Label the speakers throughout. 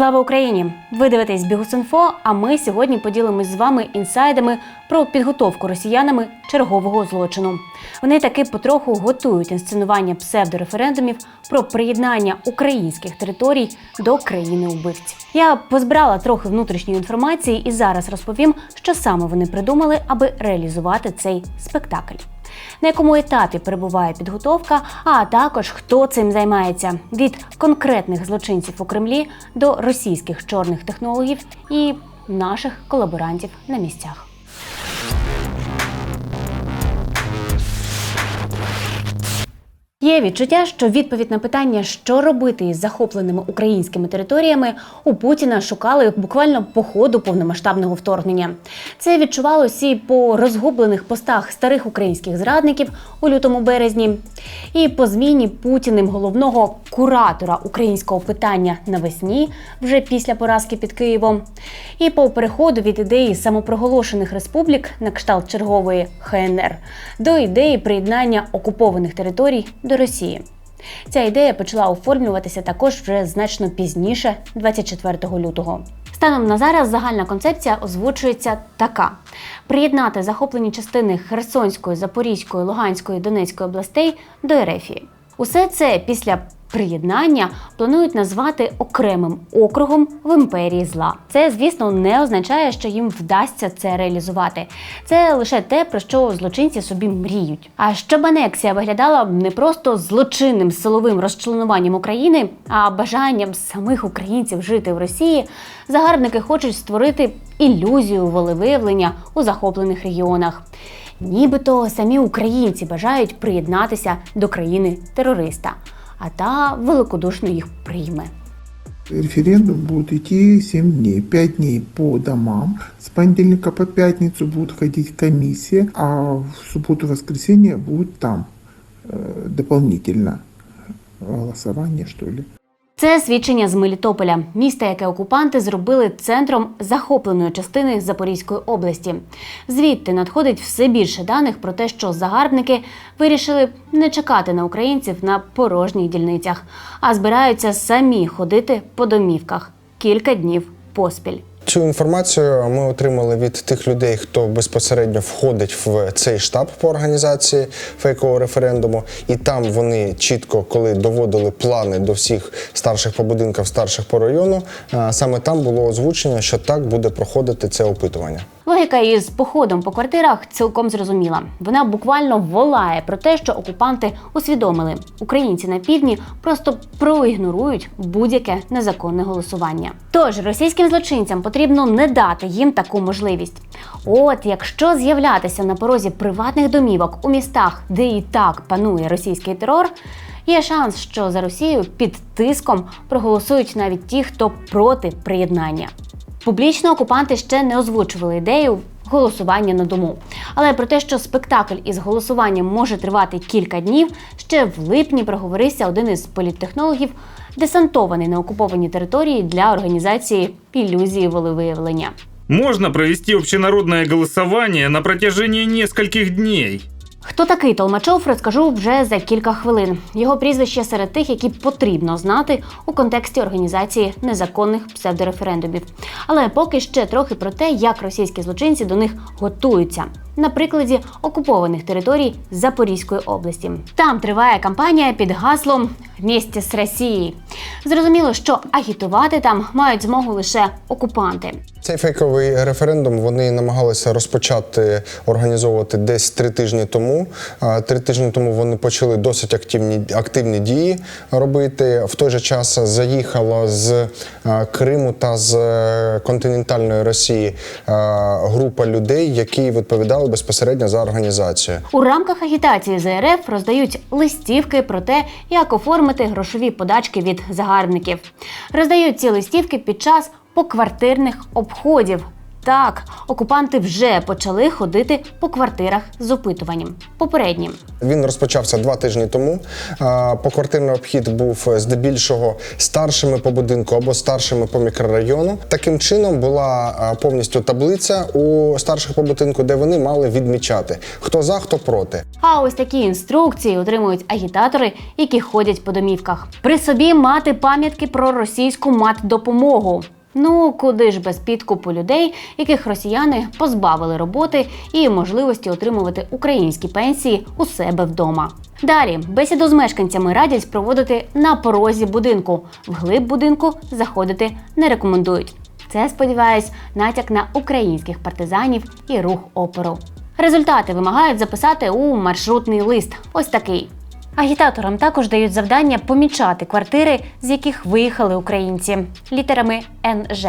Speaker 1: Слава Україні! Ви дивитесь Бігус.Інфо, А ми сьогодні поділимось з вами інсайдами про підготовку росіянами чергового злочину. Вони таки потроху готують інсценування псевдореферендумів про приєднання українських територій до країни убивць. Я позбирала трохи внутрішньої інформації і зараз розповім, що саме вони придумали, аби реалізувати цей спектакль на якому етапі перебуває підготовка, а також хто цим займається від конкретних злочинців у Кремлі до російських чорних технологів і наших колаборантів на місцях. Є відчуття, що відповідь на питання, що робити із захопленими українськими територіями, у Путіна шукали буквально по ходу повномасштабного вторгнення. Це відчувалося і по розгублених постах старих українських зрадників у лютому березні, і по зміні Путіним головного куратора українського питання навесні, вже після поразки під Києвом, і по переходу від ідеї самопроголошених республік на кшталт чергової ХНР до ідеї приєднання окупованих територій до Росії. Ця ідея почала оформлюватися також вже значно пізніше, 24 лютого. Станом на зараз загальна концепція озвучується така: приєднати захоплені частини Херсонської, Запорізької, Луганської, Донецької областей до Ерефії. Усе це після приєднання планують назвати окремим округом в імперії зла. Це, звісно, не означає, що їм вдасться це реалізувати. Це лише те, про що злочинці собі мріють. А щоб анексія виглядала не просто злочинним силовим розчленуванням України, а бажанням самих українців жити в Росії, загарбники хочуть створити ілюзію волевиявлення у захоплених регіонах. Нібито самі українці бажають приєднатися до країни терориста а та великодушно їх прийме.
Speaker 2: Референдум будет идти 7 дней. 5 дней по домам. С понедельника по пятницу будет ходить комиссия, а в субботу-воскресенье будет там э, дополнительно голосование, что ли.
Speaker 1: Це свідчення з Мелітополя, міста, яке окупанти зробили центром захопленої частини Запорізької області. Звідти надходить все більше даних про те, що загарбники вирішили не чекати на українців на порожніх дільницях, а збираються самі ходити по домівках кілька днів поспіль.
Speaker 3: Цю інформацію ми отримали від тих людей, хто безпосередньо входить в цей штаб по організації фейкового референдуму, і там вони чітко, коли доводили плани до всіх старших по будинках, старших по району, саме там було озвучено, що так буде проходити це опитування.
Speaker 1: Логіка із походом по квартирах цілком зрозуміла. Вона буквально волає про те, що окупанти усвідомили, українці на півдні просто проігнорують будь-яке незаконне голосування. Тож російським злочинцям потрібно не дати їм таку можливість. От якщо з'являтися на порозі приватних домівок у містах, де і так панує російський терор. Є шанс, що за Росію під тиском проголосують навіть ті, хто проти приєднання. Публічно окупанти ще не озвучували ідею голосування на дому. Але про те, що спектакль із голосуванням може тривати кілька днів, ще в липні проговорився один із політтехнологів, десантований на окуповані території для організації ілюзії волевиявлення.
Speaker 4: Можна провести общенародное голосование на протяжении нескольких дней.
Speaker 1: Хто такий Толмачов, розкажу вже за кілька хвилин. Його прізвище серед тих, які потрібно знати у контексті організації незаконних псевдореферендумів. Але поки ще трохи про те, як російські злочинці до них готуються. На прикладі окупованих територій Запорізької області. Там триває кампанія під гаслом «Вместе з Росією». Зрозуміло, що агітувати там мають змогу лише окупанти.
Speaker 3: Цей фейковий референдум вони намагалися розпочати організовувати десь три тижні тому. Три тижні тому вони почали досить активні активні дії робити. В той же час заїхала з Криму та з континентальної Росії група людей, які відповідали безпосередньо за організацію.
Speaker 1: У рамках агітації ЗРФ роздають листівки про те, як оформити грошові подачки від загарбників. Роздають ці листівки під час поквартирних обходів. Так, окупанти вже почали ходити по квартирах з опитуванням. Попереднім.
Speaker 3: Він розпочався два тижні тому. Поквартирний обхід був здебільшого старшими по будинку або старшими по мікрорайону. Таким чином була повністю таблиця у старших по будинку, де вони мали відмічати хто за, хто проти.
Speaker 1: А ось такі інструкції отримують агітатори, які ходять по домівках. При собі мати пам'ятки про російську мат-допомогу. Ну куди ж без підкупу людей, яких росіяни позбавили роботи і можливості отримувати українські пенсії у себе вдома. Далі бесіду з мешканцями радять проводити на порозі будинку. Вглиб будинку заходити не рекомендують. Це сподіваюсь, натяк на українських партизанів і рух опору. Результати вимагають записати у маршрутний лист. Ось такий. Агітаторам також дають завдання помічати квартири, з яких виїхали українці літерами НЖ.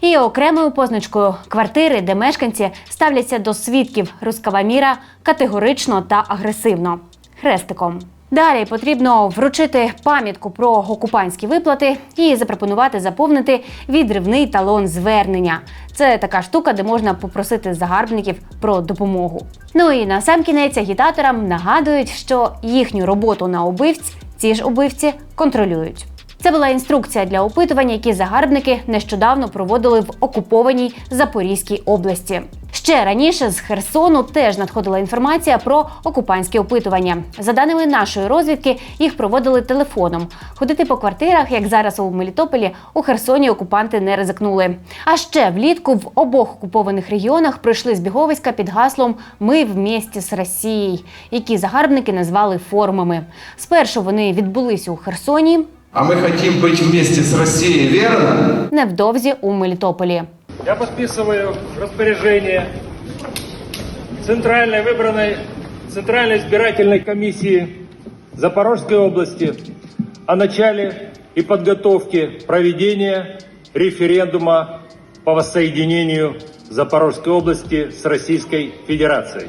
Speaker 1: І окремою позначкою квартири, де мешканці ставляться до свідків рускава міра категорично та агресивно хрестиком. Далі потрібно вручити пам'ятку про окупантські виплати і запропонувати заповнити відривний талон звернення. Це така штука, де можна попросити загарбників про допомогу. Ну і на сам кінець агітаторам нагадують, що їхню роботу на убивць ці ж убивці контролюють. Це була інструкція для опитування, які загарбники нещодавно проводили в окупованій Запорізькій області. Ще раніше з Херсону теж надходила інформація про окупантські опитування. За даними нашої розвідки, їх проводили телефоном. Ходити по квартирах, як зараз у Мелітополі, у Херсоні окупанти не ризикнули. А ще влітку в обох окупованих регіонах пройшли збіговиська під гаслом Ми в місті з Росією, які загарбники назвали формами. Спершу вони відбулися у Херсоні,
Speaker 5: А мы хотим быть вместе с Россией, верно?
Speaker 1: невдовзі у Мелітополі.
Speaker 6: Я подписываю распоряжение Центральной выбранной Центральной избирательной комиссии Запорожской области о начале и подготовке проведения референдума по воссоединению Запорожской области с Российской Федерацией.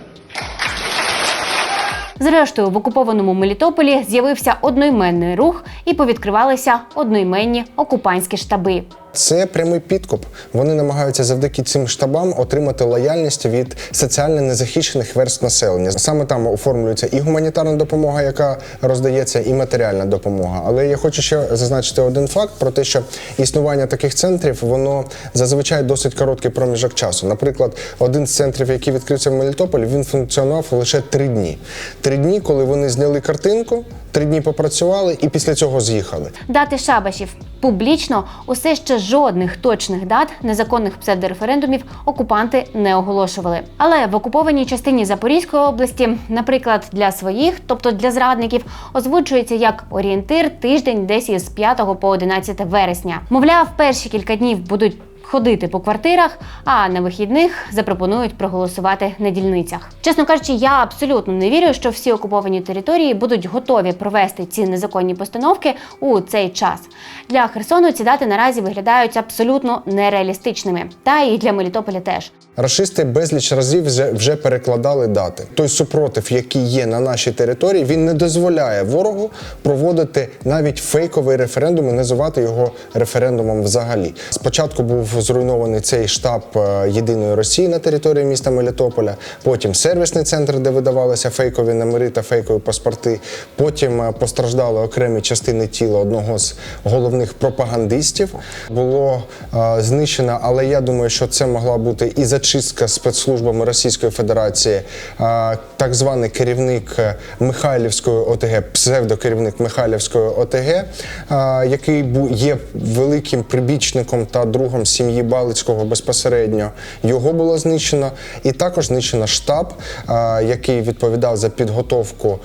Speaker 1: Зрештою, в окупованому Мелітополі з'явився одноіменний рух і повідкривалися одноіменні окупантські штаби.
Speaker 3: Це прямий підкуп. Вони намагаються завдяки цим штабам отримати лояльність від соціально незахищених верств населення. Саме там оформлюється і гуманітарна допомога, яка роздається, і матеріальна допомога. Але я хочу ще зазначити один факт про те, що існування таких центрів воно зазвичай досить короткий проміжок часу. Наприклад, один з центрів, який відкрився в Мелітополі, він функціонував лише три дні. Три дні, коли вони зняли картинку, три дні попрацювали і після цього з'їхали.
Speaker 1: Дати шабашів публічно усе ще жодних точних дат незаконних псевдореферендумів окупанти не оголошували. Але в окупованій частині Запорізької області, наприклад, для своїх, тобто для зрадників, озвучується як орієнтир тиждень десь із 5 по 11 вересня. Мовляв, перші кілька днів будуть. Ходити по квартирах, а на вихідних запропонують проголосувати на дільницях. Чесно кажучи, я абсолютно не вірю, що всі окуповані території будуть готові провести ці незаконні постановки у цей час. Для Херсону ці дати наразі виглядають абсолютно нереалістичними, та і для Мелітополя теж.
Speaker 3: Рашисти безліч разів вже, вже перекладали дати. Той супротив, який є на нашій території, він не дозволяє ворогу проводити навіть фейковий референдум і називати його референдумом взагалі. Спочатку був зруйнований цей штаб е, єдиної Росії на території міста Мелітополя, потім сервісний центр, де видавалися фейкові номери та фейкові паспорти. Потім е, постраждали окремі частини тіла одного з головних пропагандистів. Було е, знищено, але я думаю, що це могла бути і зачистка спецслужбами Російської Федерації, так званий керівник Михайлівської ОТГ, псевдокерівник Михайлівської ОТГ, який є великим прибічником та другом сім'ї Балицького безпосередньо. Його було знищено, і також знищено штаб, який відповідав за підготовку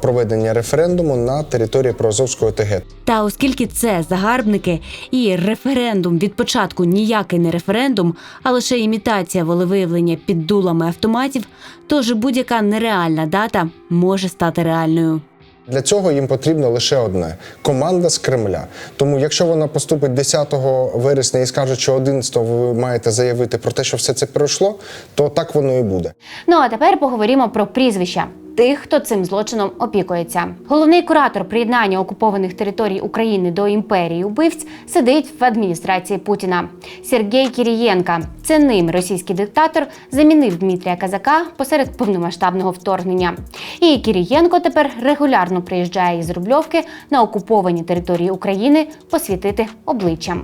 Speaker 3: проведення референдуму на території Приазовської ОТГ.
Speaker 1: Та оскільки це загарбники і референдум від початку ніякий не референдум, а лише імітація волевиявлення під дулами автоматів, тож будь-яка нереальна дата може стати реальною.
Speaker 3: Для цього їм потрібно лише одне команда з Кремля. Тому, якщо вона поступить 10 вересня і скаже, що 11 ви маєте заявити про те, що все це пройшло, то так воно і буде.
Speaker 1: Ну а тепер поговоримо про прізвища. Тих, хто цим злочином опікується. Головний куратор приєднання окупованих територій України до імперії убивць сидить в адміністрації Путіна. Сергій Кірієнка. Це ним російський диктатор замінив Дмитрія Казака посеред повномасштабного вторгнення. І Кірієнко тепер регулярно приїжджає із Рубльовки на окуповані території України посвітити обличчям.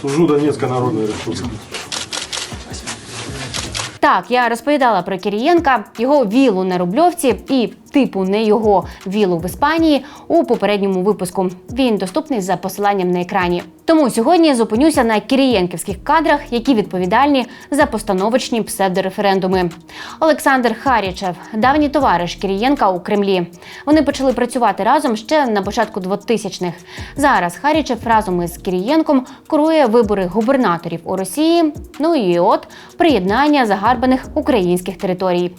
Speaker 7: Служу Донецкой Народной Республике.
Speaker 1: Так, я розповідала про Кірієнка, його вілу на Рубльовці і типу не його вілу в Іспанії у попередньому випуску. Він доступний за посиланням на екрані. Тому сьогодні зупинюся на кірієнківських кадрах, які відповідальні за постановочні псевдореферендуми. Олександр Харічев, давній товариш Кірієнка у Кремлі. Вони почали працювати разом ще на початку 2000-х. Зараз Харічев разом із Кірієнком курує вибори губернаторів у Росії. Ну і от приєднання загарбаних українських територій.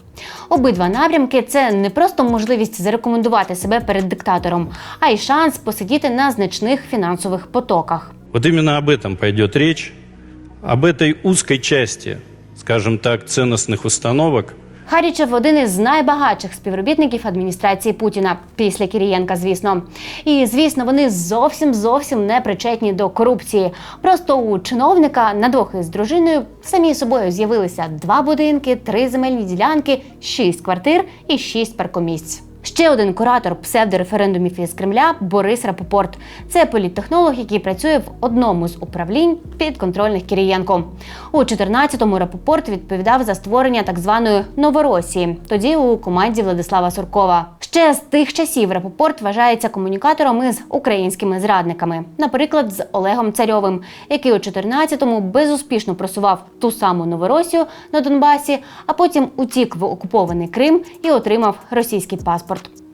Speaker 1: Обидва напрямки це не просто можливість зарекомендувати себе перед диктатором, а й шанс посидіти на значних фінансових потоках.
Speaker 8: Вот именно об этом пойдет речь, об этой узкой части, скажем так, ценностных установок,
Speaker 1: Харічев один із найбагатших співробітників адміністрації Путіна після Кірієнка, звісно. І звісно, вони зовсім зовсім не причетні до корупції. Просто у чиновника на двох із дружиною самі собою з'явилися два будинки, три земельні ділянки, шість квартир і шість паркомісць. Ще один куратор псевдореферендумів із Кремля Борис Рапопорт. Це політтехнолог, який працює в одному з управлінь підконтрольних Кірієнко. У 14-му Рапопорт відповідав за створення так званої Новоросії, тоді у команді Владислава Суркова. Ще з тих часів Рапопорт вважається комунікатором із українськими зрадниками, наприклад, з Олегом Царьовим, який у 14-му безуспішно просував ту саму Новоросію на Донбасі, а потім утік в окупований Крим і отримав російський паспорт.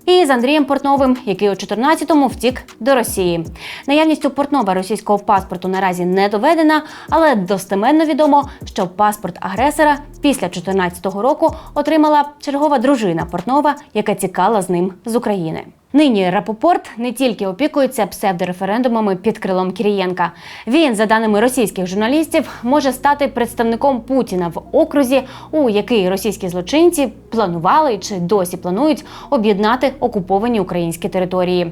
Speaker 1: І з Андрієм Портновим, який у 14-му втік до Росії. Наявність у Портнова російського паспорту наразі не доведена, але достеменно відомо, що паспорт агресора після 14-го року отримала чергова дружина Портнова, яка тікала з ним з України. Нині Рапопорт не тільки опікується псевдореферендумами під крилом Кірієнка. Він, за даними російських журналістів, може стати представником Путіна в окрузі, у який російські злочинці планували чи досі планують об'єднати окуповані українські території.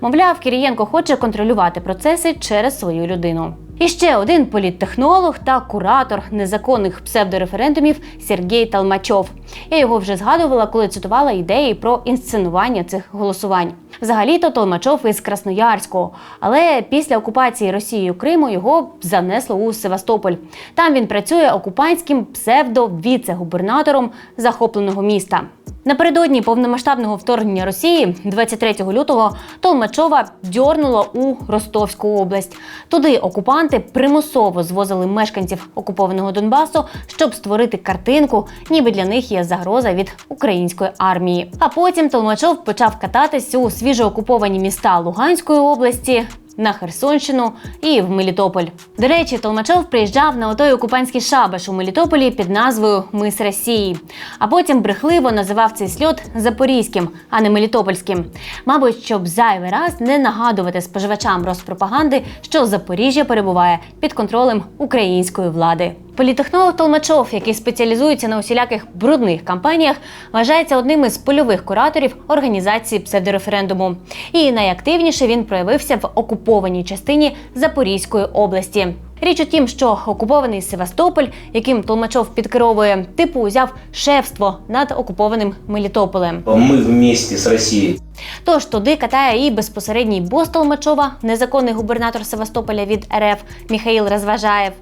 Speaker 1: Мовляв, Кірієнко хоче контролювати процеси через свою людину. І ще один політтехнолог та куратор незаконних псевдореферендумів Сергій Талмачов. Я його вже згадувала, коли цитувала ідеї про інсценування цих голосувань. Взагалі-то Толмачов із Красноярського, але після окупації Росією Криму його занесло у Севастополь. Там він працює окупантським псевдо-віце-губернатором захопленого міста. Напередодні повномасштабного вторгнення Росії 23 лютого Толмачова дьорнуло у Ростовську область. Туди окупанти примусово звозили мешканців окупованого Донбасу, щоб створити картинку, ніби для них є загроза від української армії. А потім Толмачов почав кататись у свіжоокуповані міста Луганської області. На Херсонщину і в Мелітополь. До речі, Толмачов приїжджав на отой окупанський шабаш у Мелітополі під назвою Мис Росії, а потім брехливо називав цей сльот Запорізьким, а не Мелітопольським. Мабуть, щоб зайвий раз не нагадувати споживачам розпропаганди, що Запоріжжя перебуває під контролем української влади. Політехнолог Толмачов, який спеціалізується на усіляких брудних кампаніях, вважається одним із польових кураторів організації псевдореферендуму. І найактивніше він проявився в окупованій частині Запорізької області. Річ у тім, що окупований Севастополь, яким Толмачов підкеровує, типу узяв шефство над окупованим Мелітополем.
Speaker 9: Мы вместе с Россией
Speaker 1: Тож туди катає і безпосередній бос Толмачова, незаконний губернатор Севастополя від РФ Міхаїл Розважаєв,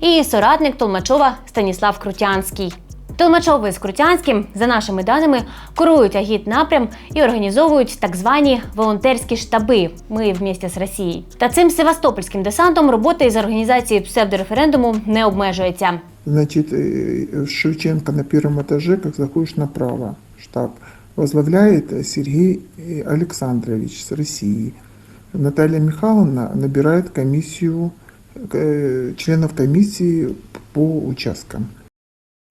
Speaker 1: і соратник Толмачова Станіслав Крутянський. Толмачови з Крутянським, за нашими даними, курують агіт напрям і організовують так звані волонтерські штаби. Ми вместе з Росією. Та цим севастопольським десантом робота із організації псевдореферендуму не обмежується.
Speaker 2: Значит, э, Шевченко на первом этаже, как заходишь направо, штаб, возглавляет э, Сергей э, Александрович с России. Наталья Михайловна набирает комиссию, э, членов комиссии по участкам.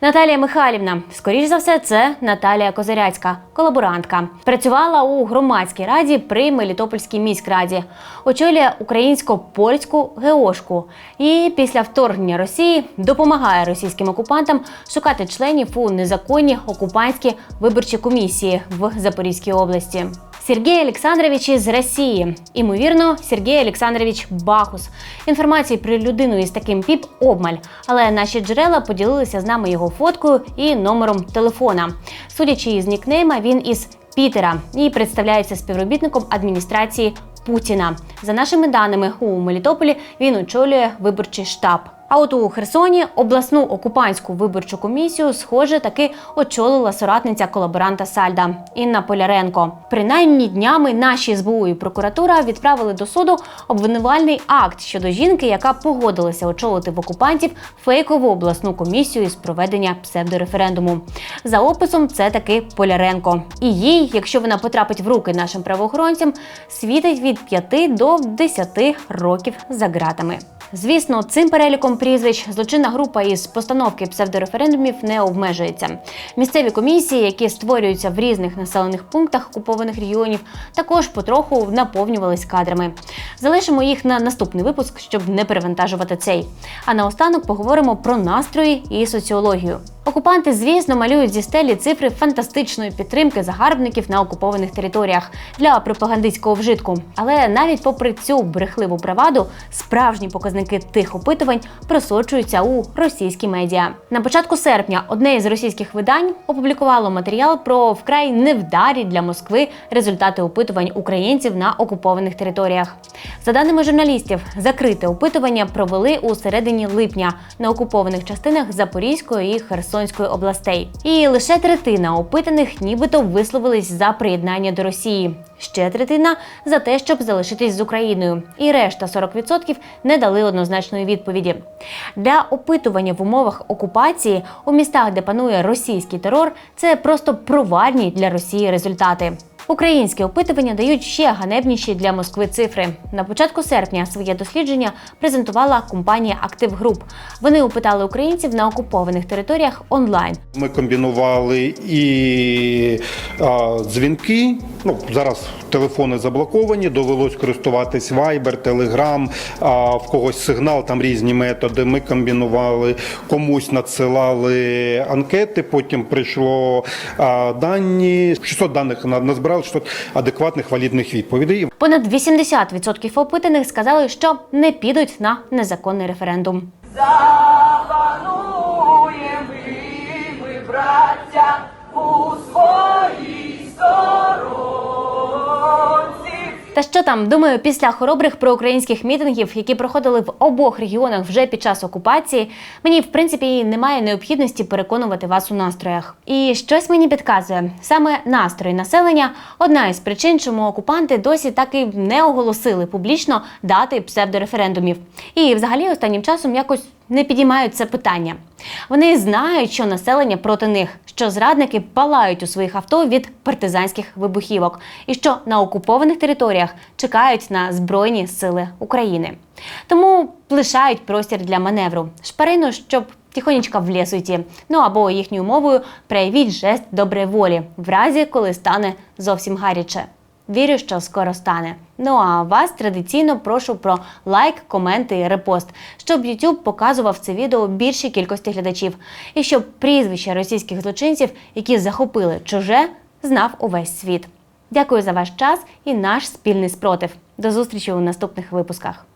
Speaker 1: Наталія Михайлівна, скоріш за все, це Наталія Козиряцька, колаборантка. Працювала у громадській раді при Мелітопольській міськраді, очолює українсько-польську геошку і після вторгнення Росії допомагає російським окупантам шукати членів у незаконні окупантські виборчі комісії в Запорізькій області. Сергій Олександрович із Росії. Імовірно, Сергій Олександрович Бахус. Інформації про людину із таким піп обмаль, але наші джерела поділилися з нами його фоткою і номером телефона. Судячи із нікнейма, він із Пітера і представляється співробітником адміністрації Путіна. За нашими даними, у Мелітополі він очолює виборчий штаб. А от у Херсоні обласну окупантську виборчу комісію, схоже, таки очолила соратниця колаборанта Сальда Інна Поляренко. Принаймні днями наші СБУ і прокуратура відправили до суду обвинувальний акт щодо жінки, яка погодилася очолити в окупантів фейкову обласну комісію із проведення псевдореферендуму. За описом, це таки Поляренко. І їй, якщо вона потрапить в руки нашим правоохоронцям, світить від 5 до 10 років за ґратами. Звісно, цим переліком прізвищ злочинна група із постановки псевдореферендумів не обмежується. Місцеві комісії, які створюються в різних населених пунктах окупованих регіонів, також потроху наповнювались кадрами. Залишимо їх на наступний випуск, щоб не перевантажувати цей. А наостанок поговоримо про настрої і соціологію. Окупанти, звісно, малюють зі стелі цифри фантастичної підтримки загарбників на окупованих територіях для пропагандистського вжитку. Але навіть попри цю брехливу браваду, справжні показники тих опитувань просочуються у російські медіа. На початку серпня одне із російських видань опублікувало матеріал про вкрай невдарі для Москви результати опитувань українців на окупованих територіях. За даними журналістів, закрите опитування провели у середині липня на окупованих частинах Запорізької і Херсонської областей. І лише третина опитаних нібито висловились за приєднання до Росії. Ще третина за те, щоб залишитись з Україною, і решта 40% не дали однозначної відповіді. Для опитування в умовах окупації у містах, де панує російський терор, це просто провальні для Росії результати. Українські опитування дають ще ганебніші для Москви цифри. На початку серпня своє дослідження презентувала компанія Актив Груп. Вони опитали українців на окупованих територіях онлайн.
Speaker 7: Ми комбінували і а, дзвінки. Ну зараз телефони заблоковані. Довелось користуватись Viber, Telegram, а, в когось сигнал, там різні методи. Ми комбінували, комусь надсилали анкети. Потім прийшло а, дані. 600 даних на- назбирали 600 адекватних валідних відповідей.
Speaker 1: Понад 80% опитаних сказали, що не підуть на незаконний референдум.
Speaker 10: Запануєм і ми, браття, у своїй сторонці.
Speaker 1: Та що там, думаю, після хоробрих проукраїнських мітингів, які проходили в обох регіонах вже під час окупації, мені в принципі немає необхідності переконувати вас у настроях. І щось мені підказує, саме настрої населення одна із причин, чому окупанти досі так і не оголосили публічно дати псевдореферендумів. І взагалі останнім часом якось не підіймають це питання. Вони знають, що населення проти них, що зрадники палають у своїх авто від партизанських вибухівок, і що на окупованих територіях чекають на збройні сили України. Тому лишають простір для маневру, шпарину, щоб тихонечко в ліс уйти. Ну або їхньою мовою проявіть жест доброї волі, в разі коли стане зовсім гаряче. Вірю, що скоро стане. Ну а вас традиційно прошу про лайк, коменти і репост, щоб YouTube показував це відео більшій кількості глядачів, і щоб прізвища російських злочинців, які захопили чуже, знав увесь світ. Дякую за ваш час і наш спільний спротив. До зустрічі у наступних випусках.